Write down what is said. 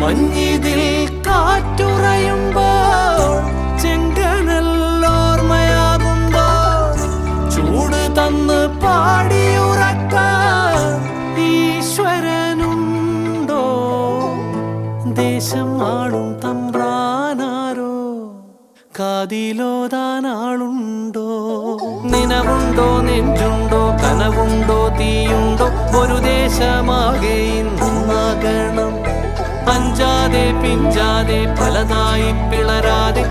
മഞ്ഞിതിൽ കാറ്റുറയുമ്പോൾ ചെങ്കനല്ലോർമ്മയാകുമ്പോൾ ചൂട് തന്ന് പാടിയുറക്ക ഈശ്വരനുണ്ടോ? ദേശം ആളും തമ്പ്രാനാരോ? കാതിലോതാനാളുണ്ടോ? നിനവുണ്ടോ നെഞ്ചുണ്ടോ? കനവുണ്ടോ? തീയുണ്ടോ? ഒരു ദേശമാകെ അഞ്ചാതെ പിഞ്ചാതെ പലതായി പിളരാതെ